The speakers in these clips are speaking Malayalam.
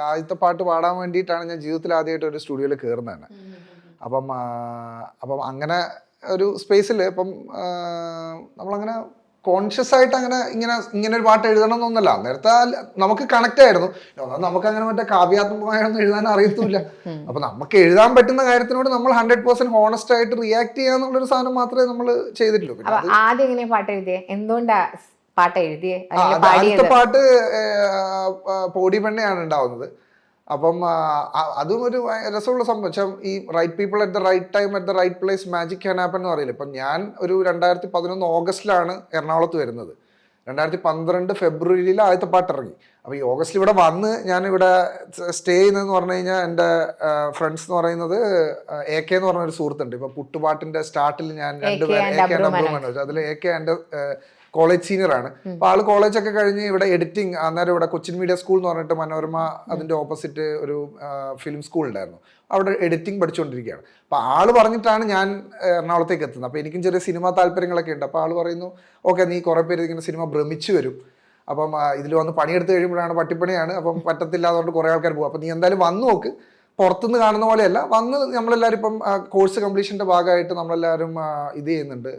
ആദ്യത്തെ പാട്ട് പാടാൻ വേണ്ടിയിട്ടാണ് ഞാൻ ജീവിതത്തിൽ ആദ്യമായിട്ട് ഒരു സ്റ്റുഡിയോയിൽ കയറുന്നത് തന്നെ അപ്പം അപ്പം അങ്ങനെ ഒരു സ്പേസിൽ ഇപ്പം നമ്മളങ്ങനെ കോൺഷ്യസ് ആയിട്ട് അങ്ങനെ ഇങ്ങനെ ഇങ്ങനെ ഒരു പാട്ട് എഴുതണം എന്നൊന്നല്ല നേരത്തെ നമുക്ക് കണക്ട് ആയിരുന്നു. നമുക്ക് അങ്ങനെ മറ്റേ കാവ്യാത്മകമായൊന്നും എഴുതാൻ അറിയത്തില്ല അപ്പൊ നമുക്ക് എഴുതാൻ പറ്റുന്ന കാര്യത്തിനോട് നമ്മൾ ഹൺഡ്രഡ് പെർസെന്റ് ഹോണസ്റ്റ് ആയിട്ട് റിയാക്ട് ചെയ്യാന്നുള്ളൊരു സാധനം മാത്രമേ നമ്മൾ ചെയ്തിട്ടുള്ളൂ. ആദ്യം എങ്ങനെ പാട്ട് എഴുതിയേ? എന്തുകൊണ്ടാ പാട്ട് എഴുതിയേ ആദ്യത്തെ പാട്ട് പോടി പെണ്ണയാണ് ഉണ്ടാവുന്നത്. അപ്പം അതും ഒരു രസമുള്ള സംഭവം. ഈ right people at the right time at the right place magic can happen എന്ന് പറയില്ല? ഇപ്പം ഞാൻ ഒരു രണ്ടായിരത്തി പതിനൊന്ന് ഓഗസ്റ്റിലാണ് എറണാകുളത്ത് വരുന്നത്. രണ്ടായിരത്തി പന്ത്രണ്ട് ഫെബ്രുവരിയിൽ ആദ്യത്തെ പാട്ട് ഇറങ്ങി. അപ്പോൾ ഈ ഓഗസ്റ്റിൽ ഇവിടെ വന്ന് ഞാൻ ഇവിടെ സ്റ്റേ ചെയ്യുന്നതെന്ന് പറഞ്ഞു കഴിഞ്ഞാൽ എന്റെ ഫ്രണ്ട്സ് എന്ന് പറയുന്നത് എ കെ എന്ന് പറഞ്ഞ ഒരു സുഹൃത്തുണ്ട്. ഇപ്പം പുട്ടുപാട്ടിന്റെ സ്റ്റാർട്ടിൽ ഞാൻ രണ്ട് AK and പേര് അബ്രു മനോജ്. അതിൽ എ കെ എന്റെ കോളേജ് സീനിയർ ആണ്. അപ്പൊ ആൾ കോളേജ് ഒക്കെ കഴിഞ്ഞ് ഇവിടെ എഡിറ്റിംഗ് അന്നേരം ഇവിടെ കൊച്ചിൻ മീഡിയ സ്കൂൾ എന്ന് പറഞ്ഞിട്ട് മനോരമ അതിന്റെ ഓപ്പോസിറ്റ് ഒരു ഫിലിം സ്കൂൾ ഉണ്ടായിരുന്നു. അവിടെ എഡിറ്റിംഗ് പഠിച്ചുകൊണ്ടിരിക്കുകയാണ് അപ്പൊ ആൾ പറഞ്ഞിട്ടാണ് ഞാൻ എറണാകുളത്തേക്ക് എത്തുന്നത്. അപ്പൊ എനിക്കും ചെറിയ സിനിമാ താല്പര്യങ്ങളൊക്കെ ഉണ്ട്. അപ്പൊ ആൾ പറയുന്നു ഓക്കെ നീ കുറെ പേര് ഇങ്ങനെ സിനിമ ഭ്രമിച്ചു വരും. അപ്പം ഇതിൽ വന്ന് പണിയെടുത്ത് കഴിയുമ്പോഴാണ് പട്ടിപ്പണിയാണ്. അപ്പം പറ്റത്തില്ല അതുകൊണ്ട് കുറെ ആൾക്കാർ പോകും. അപ്പൊ നീ എന്തായാലും വന്നു നോക്ക്. പുറത്തുനിന്ന് കാണുന്ന പോലെയല്ല. വന്ന് നമ്മളെല്ലാവരും ഇപ്പം കോഴ്സ് കംപ്ലീഷന്റെ ഭാഗമായിട്ട് നമ്മളെല്ലാവരും ഇത് ചെയ്യുന്നുണ്ട്.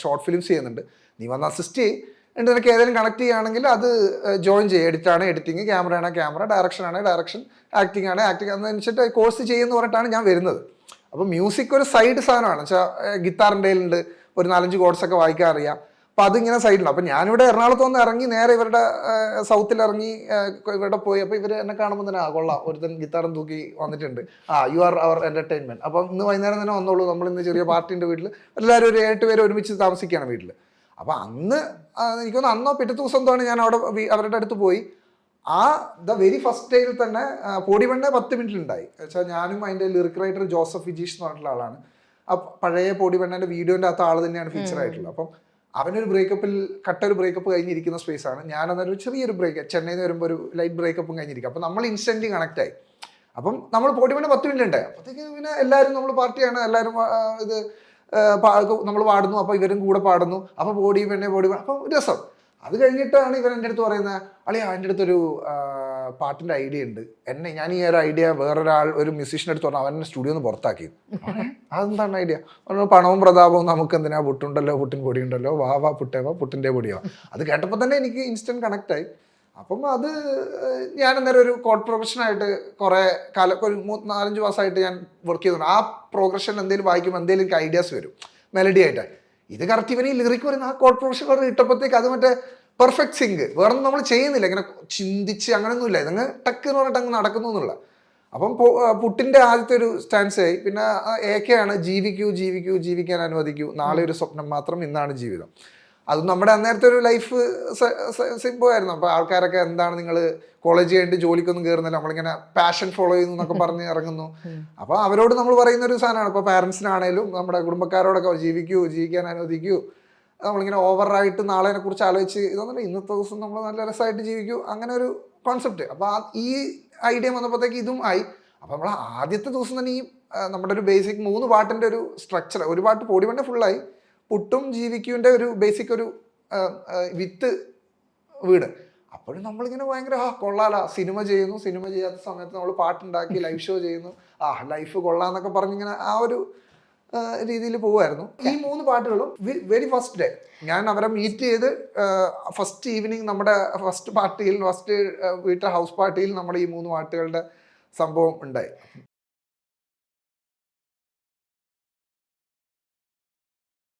ഷോർട്ട് ഫിലിംസ് ചെയ്യുന്നുണ്ട്. നീ വന്ന് അസിസ്റ്റ് ചെയ്യും. എന്നിട്ട് നിനക്ക് ഏതെങ്കിലും കണക്ട് ചെയ്യുകയാണെങ്കിൽ അത് ജോയിൻ ചെയ്യുക എഡിറ്റ് ആണ് എഡിറ്റിംഗ് ക്യാമറ ആണ് ക്യാമറ ഡയറക്ഷൻ ആണ് ഡയറക്ഷൻ ആക്ടിംഗ് ആണ് ആക്ടിംഗ് അതനുസരിച്ചിട്ട് കോഴ്സ് ചെയ്യുമെന്ന് പറഞ്ഞിട്ടാണ് ഞാൻ വരുന്നത്. അപ്പോൾ മ്യൂസിക് ഒരു സൈഡ് സാധനമാണ്. വെച്ചാൽ ഗിത്താറിന്റെ ഉണ്ട് ഒരു നാലഞ്ച് കോഡ്സ് ഒക്കെ വായിക്കാൻ അറിയാം. അപ്പൊ അതിങ്ങനെ സൈഡിലാണ് അപ്പൊ ഞാനിവിടെ എറണാകുളത്ത് വന്ന് ഇറങ്ങി നേരെ ഇവരുടെ സൗത്തിൽ ഇറങ്ങി ഇവിടെ പോയി. അപ്പൊ ഇവർ എന്നെ കാണുമ്പോൾ തന്നെ ആ കൊള്ളാം. ഒരുത്തൻ ഗിത്താറും തൂക്കി വന്നിട്ടുണ്ട്. ആ യു ആർ അവർ എന്റർടൈൻമെന്റ് അപ്പൊ ഇന്ന് വൈകുന്നേരം തന്നെ വന്നോളൂ. നമ്മൾ ഇന്ന് ചെറിയ പാർട്ടിന്റെ വീട്ടിൽ എല്ലാവരും ഒരു ഏട്ട് പേര് ഒരുമിച്ച് താമസിക്കുകയാണ് വീട്ടിൽ അപ്പൊ അന്ന് എനിക്കൊന്ന് അന്നോ പിറ്റത്തെ ദിവസം എന്താണ് ഞാൻ അവിടെ അവരുടെ അടുത്ത് പോയി. ആ ദ വെരി ഫസ്റ്റ് ഡേയിൽ തന്നെ പൊടി പൊടിവെണ്ണ പത്ത് മിനിറ്റിൽ ഉണ്ടായി വെച്ചാൽ ഞാനും അതിന്റെ ലിറിക് റൈറ്റർ ജോസഫ് വിജീഷ് എന്ന് പറഞ്ഞിട്ടുള്ള ആളാണ്. ആ പഴയ പൊടിവെണ്ണന്റെ വീഡിയോന്റെ അകത്ത് ആൾ തന്നെയാണ് ഫീച്ചർ ആയിട്ടുള്ളത്. അപ്പം അവനൊരു ബ്രേക്കപ്പിൽ കട്ട ഒരു ബ്രേക്കപ്പ് കഴിഞ്ഞിരിക്കുന്ന സ്പേസ് ആണ്. ഞാൻ അന്നൊരു ചെറിയൊരു ബ്രേക്ക് ചെന്നൈയിൽ നിന്ന് വരുമ്പോൾ ഒരു ലൈറ്റ് ബ്രേക്കപ്പും കഴിഞ്ഞിരിക്കും. അപ്പം നമ്മൾ ഇൻസ്റ്റന്റ് കണക്ട് ആയി. അപ്പം നമ്മൾ പോട്ടി പിന്നെ പത്ത് മിനിറ്റ് ഉണ്ടായി അപ്പോഴത്തേക്ക് പിന്നെ എല്ലാവരും നമ്മൾ പാർട്ടിയാണ് എല്ലാവരും ഇത് നമ്മൾ പാടുന്നു. അപ്പോൾ ഇവരും കൂടെ പാടുന്നു. അപ്പോൾ ബോഡി പെണ്ണെ ബോഡി അപ്പം രസം. അത് കഴിഞ്ഞിട്ടാണ് ഇവൻ എന്റെ അടുത്ത് പറയുന്നത് അളി എന്റെ അടുത്തൊരു പാട്ടിന്റെ ഐഡിയ ഉണ്ട്. എന്നെ ഞാൻ ഈ ഒരു ഐഡിയ വേറൊരാൾ ഒരു മ്യൂസീഷ്യൻ അടുത്ത് പറഞ്ഞു അവൻ സ്റ്റുഡിയോ നിന്ന് പുറത്താക്കി. അതെന്താണ് ഐഡിയ? പണവും പ്രതാപവും നമുക്ക് എന്തിനാ പുട്ടുണ്ടല്ലോ പുട്ടിൻ പൊടിയുണ്ടല്ലോ. വാ വാ പുട്ടേവാ പുട്ടിന്റെ പൊടിയോ. അത് കേട്ടപ്പോൾ തന്നെ എനിക്ക് ഇൻസ്റ്റന്റ് കണക്ട് ആയി. അപ്പം അത് ഞാൻ അന്നേരം ഒരു കോഡ് പ്രൊഫഷനായിട്ട് കുറേ കാലം ഒരു മൂന്ന് നാലഞ്ച് മാസമായിട്ട് ഞാൻ വർക്ക് ചെയ്തിട്ടുണ്ട് ആ പ്രോഗ്രഷൻ എന്തെങ്കിലും വായിക്കുമ്പോൾ എന്തെങ്കിലും എനിക്ക് ഐഡിയാസ് വരും. മെലഡി ആയിട്ട് ഇത് കറക്റ്റ് ഇവനെ ലിറിക്ക് ലിറിക് വരുന്ന ആ പ്രൊഫഷൻ പറഞ്ഞ് ഇട്ടപ്പോഴത്തേക്ക് അത് മറ്റേ പെർഫെക്റ്റ് സിങ്ക് വേറെ ഒന്നും നമ്മൾ ചെയ്യുന്നില്ല. ഇങ്ങനെ ചിന്തിച്ച് അങ്ങനെയൊന്നുമില്ല ഇതങ്ങ് ടക്ക് എന്ന് പറഞ്ഞിട്ട് അങ്ങ് നടക്കുന്നു എന്നുള്ള. അപ്പം പുട്ടിന്റെ ആദ്യത്തെ ഒരു സ്റ്റാൻസ് ആയി. പിന്നെ എ കെ ആണ്. ജീവിക്കൂ ജീവിക്കൂ ജീവിക്കാൻ അനുവദിക്കൂ. നാളെ ഒരു സ്വപ്നം മാത്രം ഇന്നാണ് ജീവിതം. അത് നമ്മുടെ അന്നേരത്തെ ഒരു ലൈഫ് സിമ്പിൾ ആയിരുന്നു. അപ്പോൾ ആൾക്കാരൊക്കെ എന്താണ് നിങ്ങൾ കോളേജ് കഴിഞ്ഞിട്ട് ജോലിക്കൊന്നും കയറുന്നില്ല നമ്മളിങ്ങനെ പാഷൻ ഫോളോ ചെയ്യുന്നു എന്നൊക്കെ പറഞ്ഞ് ഇറങ്ങുന്നു. അപ്പോൾ അവരോട് നമ്മൾ പറയുന്ന ഒരു സാധനമാണ്. ഇപ്പോൾ പാരൻസിനാണേലും നമ്മുടെ കുടുംബക്കാരോടൊക്കെ ജീവിക്കൂ ജീവിക്കാൻ അനുവദിക്കൂ. നമ്മളിങ്ങനെ ഓവറായിട്ട് നാളെ കുറിച്ച് ആലോചിച്ച് ഇതൊന്നും ഇന്നത്തെ ദിവസം നമ്മൾ നല്ല രസമായിട്ട് ജീവിക്കൂ. അങ്ങനെ ഒരു കോൺസെപ്റ്റ് അപ്പോൾ ഈ ഐഡിയ വന്നപ്പോഴത്തേക്ക് ഇതും ആയി. അപ്പോൾ നമ്മൾ ആദ്യത്തെ ദിവസം തന്നെ ഈ നമ്മുടെ ഒരു ബേസിക് മൂന്ന് പാട്ടിന്റെ ഒരു സ്ട്രക്ചർ ഒരു പാട്ട് പൊടിവണ്ണ ഫുള്ളായി പുട്ടും ജീവിക്കുവിന്റെ ഒരു ബേസിക് ഒരു വിത്ത് വീട്. അപ്പോഴും നമ്മളിങ്ങനെ ഭയങ്കര ആ കൊള്ളാല. സിനിമ ചെയ്യുന്നു സിനിമ ചെയ്യാത്ത സമയത്ത് നമ്മൾ പാട്ടുണ്ടാക്കി ലൈവ് ഷോ ചെയ്യുന്നു. ആ ലൈഫ് കൊള്ളാന്നൊക്കെ പറഞ്ഞിങ്ങനെ ആ ഒരു രീതിയിൽ പോവായിരുന്നു. ഈ മൂന്ന് പാട്ടുകളും വെരി ഫസ്റ്റ് ഡേ ഞാൻ അവരെ മീറ്റ് ചെയ്ത് ഫസ്റ്റ് ഈവനിങ് നമ്മുടെ ഫസ്റ്റ് പാർട്ടിയിൽ ഫസ്റ്റ് വീട്ടിലെ ഹൗസ് പാർട്ടിയിൽ നമ്മുടെ ഈ മൂന്ന് പാട്ടുകളുടെ സംഭവം ഉണ്ടായി.